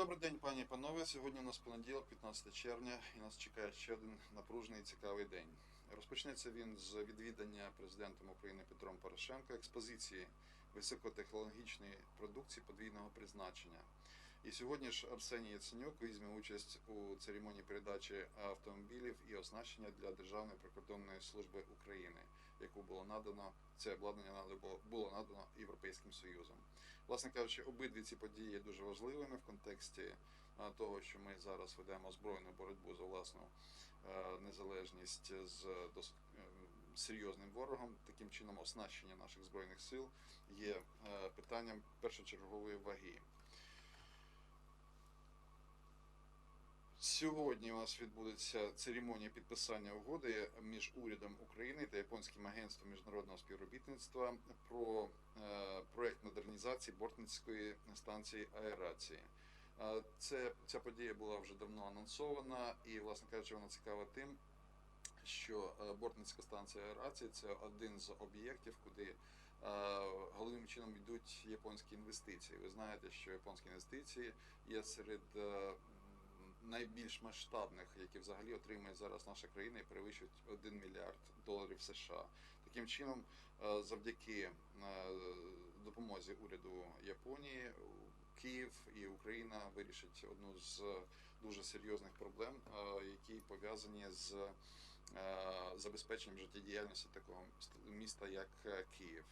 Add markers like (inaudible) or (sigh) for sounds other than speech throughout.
Добрий день, пані і панове. Сьогодні у нас понеділок, 15 червня, і нас чекає ще один напружений і цікавий день. Розпочнеться він з відвідання президентом України Петром Порошенко експозиції високотехнологічної продукції подвійного призначення. І сьогодні ж Арсеній Яценюк візьме участь у церемонії передачі автомобілів і оснащення для Державної прикордонної служби України, яку було надано це обладнання надо- було надано Європейським Союзом. Власне кажучи, обидві ці події є дуже важливими в контексті того, що ми зараз ведемо збройну боротьбу за власну е, незалежність з досить е, серйозним ворогом. Таким чином, оснащення наших збройних сил є е, питанням першочергової ваги. Сьогодні у нас відбудеться церемонія підписання угоди між урядом України та японським агентством міжнародного співробітництва про е, проект модернізації бортницької станції аерації. Е, Це ця подія була вже давно анонсована, і, власне кажучи, вона цікава тим, що е, бортницька станція аерації це один з об'єктів, куди головним чином йдуть японські інвестиції. Ви знаєте, що японські інвестиції є серед найбільш масштабних, які взагалі отримує зараз наша країна і перевищують 1 мільярд доларів США. Таким чином, е, завдяки е, допомозі уряду Японії, Київ і Україна вирішать одну з дуже серйозних проблем, е, які пов'язані з забезпеченням життєдіяльності такого міста, як Київ.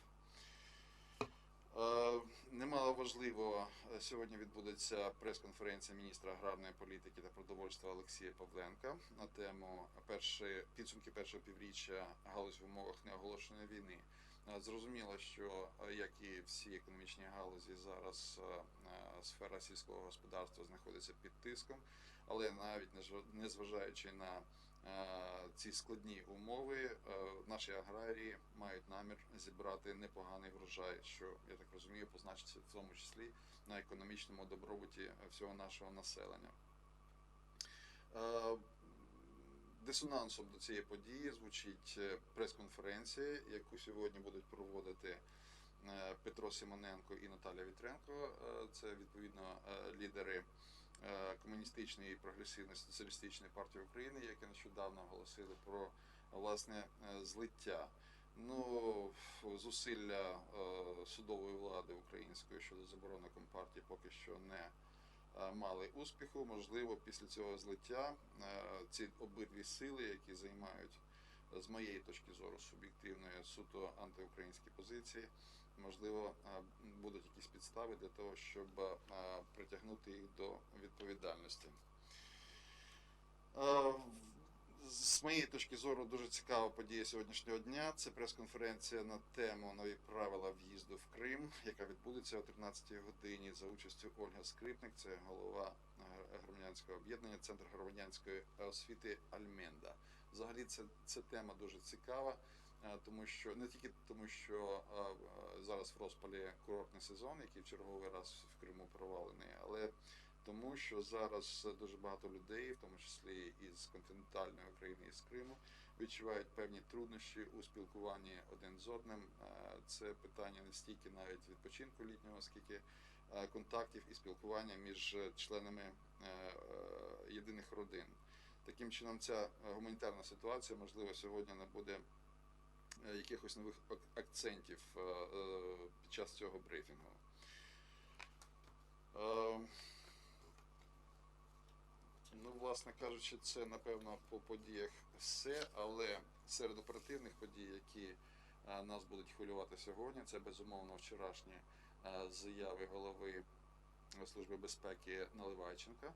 Е, Немало важливо, е, сьогодні відбудеться прес-конференція міністра аграрної політики та продовольства Олексія Павленка на тему перші підсумки першого півріччя галузь в умовах неоголошеної війни. Е, Зрозуміло, що як і всі економічні галузі, зараз сфера сільського господарства знаходиться під тиском, але навіть незважаючи на ці складні умови, е, наші аграрії мають намір зібрати непоганий врожай, що я так розумію, позначиться в тому числі на економічному добробуті всього нашого населення. Е, Дисонансом до цієї події звучить е, прес-конференція, яку сьогодні будуть проводити Петро Симоненко і Наталя Вітренко. Це відповідно лідери комуністичної і прогресивної соціалістичної партії України, які нещодавно оголосили про власне е, злиття. Ну, зусилля е, судової влади української щодо заборони компартії поки що не е, мали успіху. Можливо, після цього злиття е, ці обидві сили, які займають е, з моєї точки зору суб'єктивної суто антиукраїнські позиції, можливо, е, будуть якісь підстави для того, щоб е, притягнути їх до відповідальності. Е, З моєї точки зору дуже цікава подія сьогоднішнього дня. Це прес-конференція на тему нові правила в'їзду в Крим, яка відбудеться о 13 годині за участю Ольга Скрипник, це голова громадянського об'єднання, центр громадянської освіти Альменда. Взагалі, це, це тема дуже цікава, тому що не тільки тому, що е, е, зараз в розпалі курортний сезон, який в черговий раз в Криму провалений, але тому що зараз дуже багато людей, в тому числі із континентальної України і з Криму, відчувають певні труднощі у спілкуванні один з одним. Е, Це питання не стільки навіть відпочинку літнього, скільки е, контактів і спілкування між членами е, е, єдиних родин. Таким чином, ця е, гуманітарна ситуація, можливо, сьогодні не буде е, якихось нових акцентів е, е, під час цього брифінгу. Е, Ну, власне кажучи, це напевно по подіях все, але серед оперативних подій, які е, нас будуть хвилювати сьогодні, це безумовно вчорашні е, заяви голови Служби безпеки Наливайченка,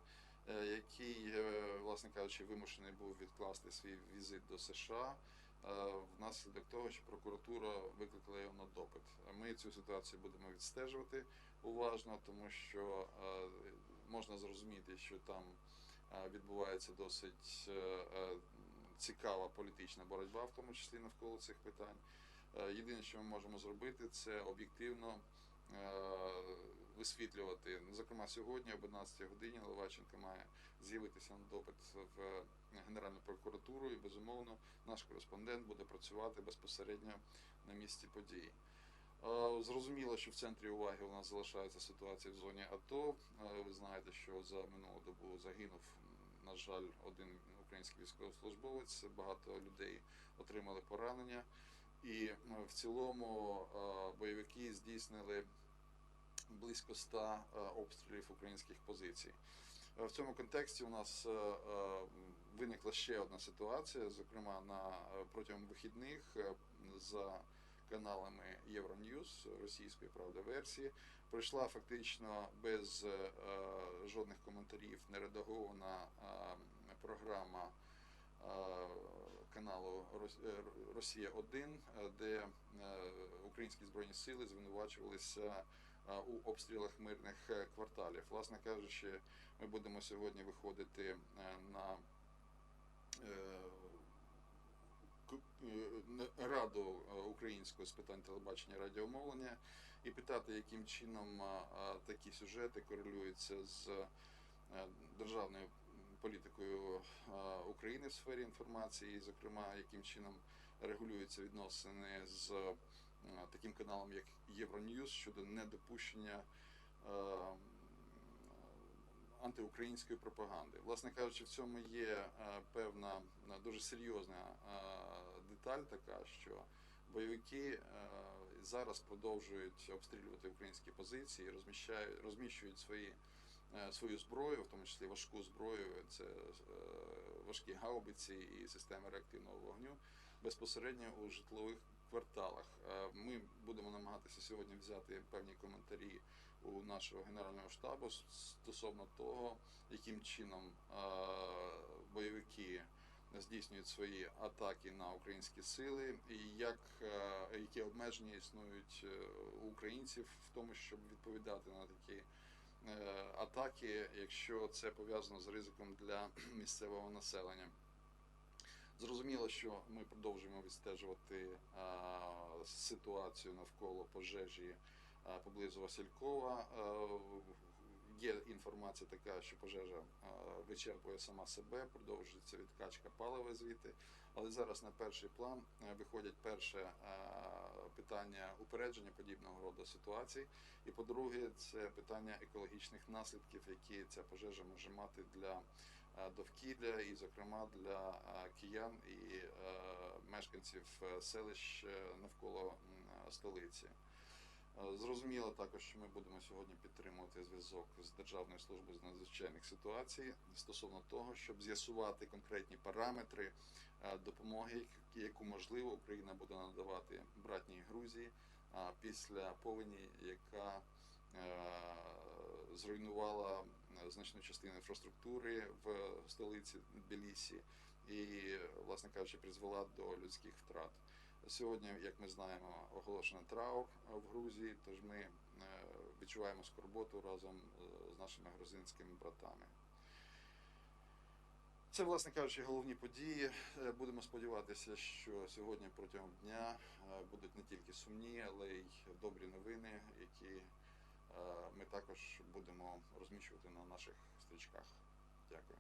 е, який, е, власне кажучи, вимушений був відкласти свій візит до США е, внаслідок того, що прокуратура викликала його на допит. Ми цю ситуацію будемо відстежувати уважно, тому що е, можна зрозуміти, що там е, відбувається досить е, е, цікава політична боротьба, в тому числі навколо цих питань. Е, Єдине, що ми можемо зробити, це об'єктивно е, висвітлювати. Зокрема, сьогодні об 11 годині Леваченко має з'явитися на допит в Генеральну прокуратуру, і безумовно наш кореспондент буде працювати безпосередньо на місці події. Зрозуміло, що в центрі уваги у нас залишається ситуація в зоні АТО. Ви знаєте, що за минулу добу загинув, на жаль, один український військовослужбовець. Багато людей отримали поранення. І в цілому бойовики здійснили близько 100 е, обстрілів українських позицій. В цьому контексті у нас виникла ще одна ситуація. Зокрема, на е, протягом вихідних е, за каналами Euronews російської правда версії пройшла фактично без е, жодних коментарів нередагована програма каналу Рос- Росія 1 е, де українські збройні сили звинувачувалися у обстрілах мирних кварталів. Власне кажучи, ми будемо сьогодні виходити на Раду е, українську з питань телебачення радіомовлення і питати, яким чином е, е, такі сюжети корелюються з е, державною політикою е, України в сфері інформації, і, зокрема, яким чином регулюються відносини з е, таким каналом, як Євроньюз щодо недопущення е, антиукраїнської пропаганди. Власне кажучи, в цьому є е, певна е, дуже серйозна е, деталь, така що бойовики зараз продовжують обстрілювати українські позиції, розміщають, розміщують свої свою зброю, в тому числі важку зброю, це важкі гаубиці і системи реактивного вогню безпосередньо у житлових кварталах. Ми будемо намагатися сьогодні взяти певні коментарі у нашого генерального штабу стосовно того, яким чином е, бойовики здійснюють свої атаки на українські сили, і як е, які обмеження існують е, у українців в тому, щоб відповідати на такі атаки, якщо це пов'язано з ризиком для (clears throat) місцевого населення. Зрозуміло, що ми продовжуємо відстежувати ситуацію навколо пожежі поблизу Василькова. Е, Є інформація така, що пожежа е, вичерпує сама себе, продовжується відкачка палива звідти. Але зараз на перший план е, виходять перше е, питання упередження подібного роду ситуацій. І по-друге, це питання екологічних наслідків, які ця пожежа може мати для е, довкілля, і, зокрема, для е, киян і е, мешканців е, селищ е, навколо столиці. Е, Зрозуміло також, що ми будемо сьогодні підтримувати зв'язок з Державною службою з надзвичайних ситуацій стосовно того, щоб з'ясувати конкретні параметри е, допомоги, яку можливо Україна буде надавати братній Грузії після повені, яка е, зруйнувала значну частину інфраструктури в столиці Тбілісі і, власне кажучи, призвела до людських втрат. Сьогодні, як ми знаємо, оголошено траур в Грузії, тож ми е, відчуваємо скорботу разом е, з нашими грузинськими братами. Це, власне кажучи, головні події. Е, Будемо сподіватися, що сьогодні протягом дня будуть не тільки сумні, але й добрі новини, які ми також будемо розміщувати на наших стрічках. Дякую.